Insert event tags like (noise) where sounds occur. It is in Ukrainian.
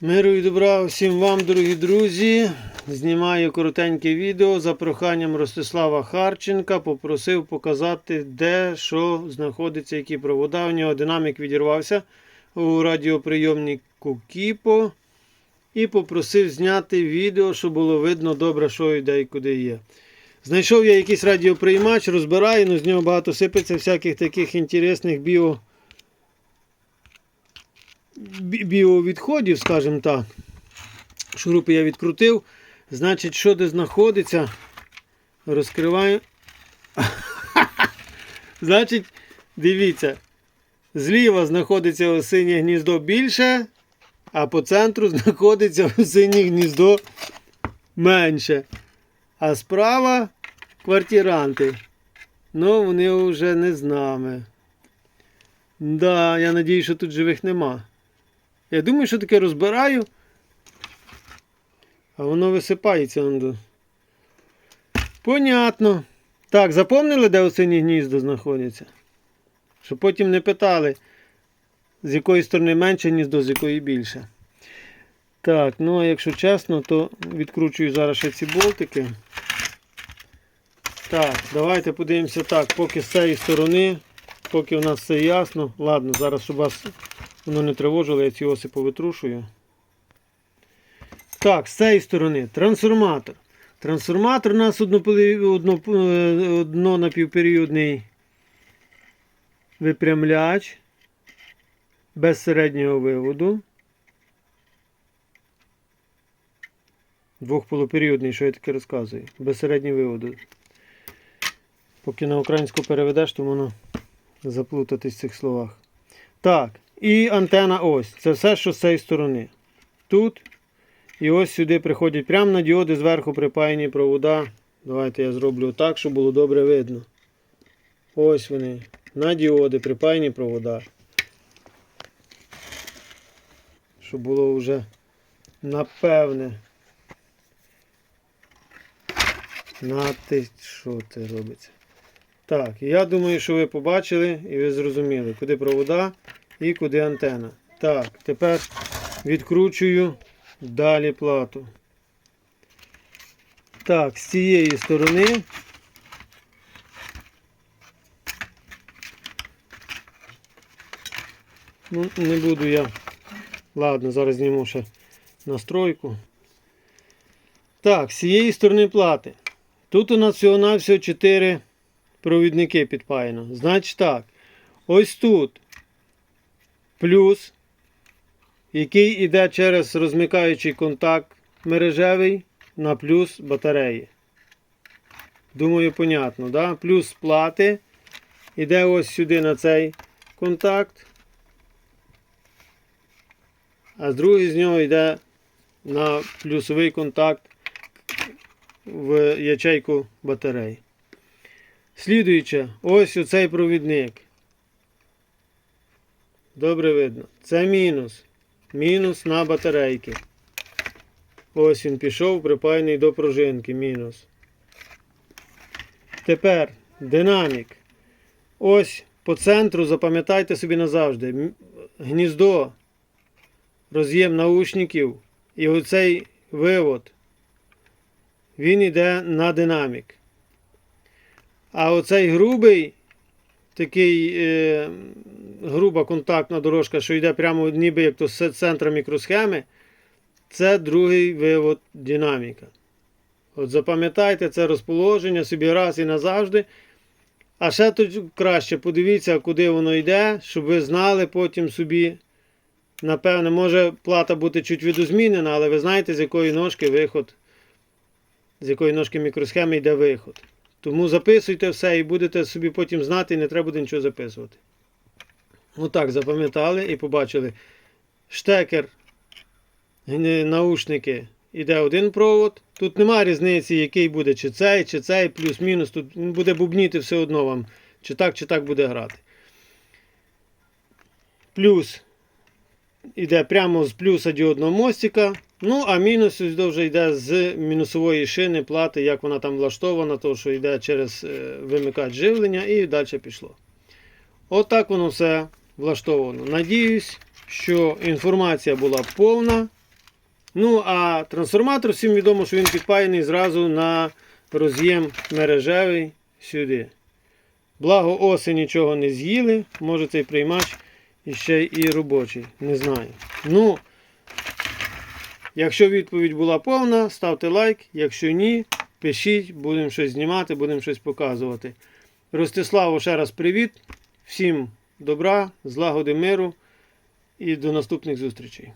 Миру і добра всім вам, дорогі друзі. Знімаю коротеньке відео за проханням Ростислава Харченка. Попросив показати, де що знаходиться, які провода. У нього динамік відірвався у радіоприйомнику Кіпо. І попросив зняти відео, щоб було видно добре, що йде і куди є. Знайшов я якийсь радіоприймач, розбираю, ну з нього багато сипеться всяких таких інтересних біо бі- біовідходів, скажімо так. Шурупи я відкрутив. Значить, що де знаходиться, розкриваю. (laughs) Значить, дивіться, зліва знаходиться осинє гніздо більше, а по центру (laughs) знаходиться осинє гніздо менше. А справа квартиранти. Ну, вони вже не з нами. Да, я надію, що тут живих нема. Я думаю, що таке розбираю. А воно висипається. он Понятно. Так, запомнили, де осинні гніздо знаходяться? Щоб потім не питали, з якої сторони менше гніздо, з якої більше. Так, ну а якщо чесно, то відкручую зараз ще ці болтики. Так, давайте подивимося так, поки з цієї сторони, поки у нас все ясно. Ладно, зараз, щоб вас воно не тривожило, я ці оси повитрушую. Так, з цієї сторони трансформатор. Трансформатор у нас однополи- одно, е, випрямляч без середнього виводу. Двохполуперіодний, що я таке розказую. Без середнього виводу. Поки на українську переведеш, то воно заплутатись в цих словах. Так, і антена ось. Це все, що з цієї сторони. Тут. І ось сюди приходять прямо на діоди зверху припаяні провода. Давайте я зроблю так, щоб було добре видно. Ось вони. На діоди припаяні провода. Щоб було вже напевне. На ти що це робиться? Так, я думаю, що ви побачили і ви зрозуміли, куди провода і куди антена. Так, тепер відкручую далі плату. Так, з цієї сторони. Ну, не буду я. Ладно, зараз зніму ще настройку. Так, з цієї сторони плати. Тут у нас всього-навсього 4 провідники підпаяно. Значить так. Ось тут плюс, який йде через розмикаючий контакт мережевий на плюс батареї. Думаю, понятно, да? Плюс плати. Іде ось сюди на цей контакт. А з другої з нього йде на плюсовий контакт в ячейку батареї. Слідуюче, ось оцей провідник. Добре видно. Це мінус. Мінус на батарейки. Ось він пішов, припаяний до пружинки. Мінус. Тепер динамік. Ось по центру запам'ятайте собі назавжди. Гніздо, роз'єм наушників і оцей вивод. Він йде на динамік. А оцей грубий, такий е, груба контактна дорожка, що йде прямо ніби як то з центра мікросхеми, це другий вивод динаміка. От запам'ятайте це розположення собі раз і назавжди. А ще тут краще подивіться, куди воно йде, щоб ви знали потім собі. Напевне, може плата бути чуть видозмінена, але ви знаєте, з якої ножки виход, з якої ножки мікросхеми йде виход. Тому записуйте все і будете собі потім знати, і не треба буде нічого записувати. Отак запам'ятали і побачили. Штекер, наушники, іде один провод. Тут немає різниці, який буде, чи цей, чи цей, плюс-мінус. Тут буде бубніти все одно вам, чи так, чи так буде грати. Плюс іде прямо з плюса діодного мостика. Ну, а мінус ось вже йде з мінусової шини плати, як вона там влаштована, то що йде через е, вимикач живлення і далі пішло. Отак воно все влаштовано. Надіюсь, що інформація була повна. Ну, а трансформатор всім відомо, що він підпаяний зразу на роз'єм мережевий сюди. Благо оси нічого не з'їли, може цей приймач іще і робочий. Не знаю. Ну, якщо відповідь була повна, ставте лайк. Якщо ні, пишіть, будемо щось знімати, будемо щось показувати. Ростиславу ще раз привіт. Всім добра, злагоди миру і до наступних зустрічей.